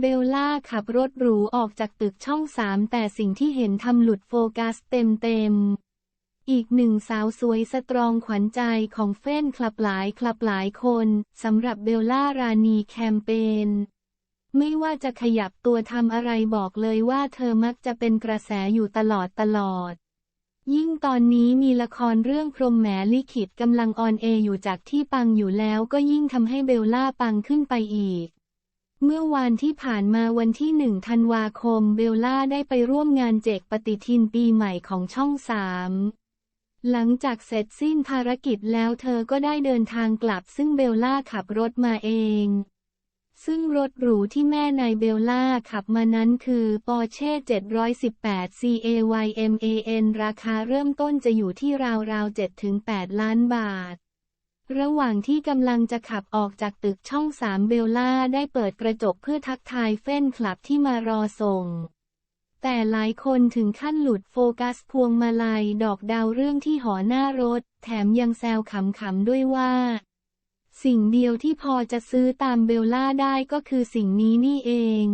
เบลล่าขับรถหรูออกจากตึกช่องสามแต่สิ่งที่เห็นทำหลุดโฟกัสเต็มๆอีกหนึ่งสาวสวยสตรองขวัญใจของเฟ้นคลับหลายคลับหลายคนสำหรับเบลล่ารานีแคมเปญไม่ว่าจะขยับตัวทำอะไรบอกเลยว่าเธอมักจะเป็นกระแสอยู่ตลอดตลอด ยิ่งตอนนี้มีละครเรื่องพรมแหมลิขิตกำลังออนเออยู่จากที่ปังอยู่แล้วก็ยิ่งทำให้เบลล่าปังขึ้นไปอีก เมื่อวานที่ผ่านมาวันที่หนึ่งธันวาคมเบลล่าได้ไปร่วมงานเจกปฏิทินปีใหม่ของช่องสามหลังจากเสร็จสิ้นภารกิจแล้วเธอก็ได้เดินทางกลับซึ่งเบลล่าขับรถมาเอง ซึ่งรถหรูที่แม่นายเบลล่าขับมานั้นคือ Porsche 718 CAYMAN ราคาเริ่มต้นจะอยู่ที่ราวๆ7-8 ล้านบาท ระหว่างที่กำลังจะขับออกจากตึกช่องสามเบลล่าได้เปิดกระจกเพื่อทักทายเฟ้นคลับที่มารอส่ง แต่หลายคนถึงขั้นหลุดโฟกัสพวงมาลัยดอกดาวเรื่องที่หอหน้ารถ แถมยังแซวขำๆด้วยว่า สิ่งเดียวที่พอจะซื้อตามเบลล่าได้ก็คือสิ่งนี้นี่เอง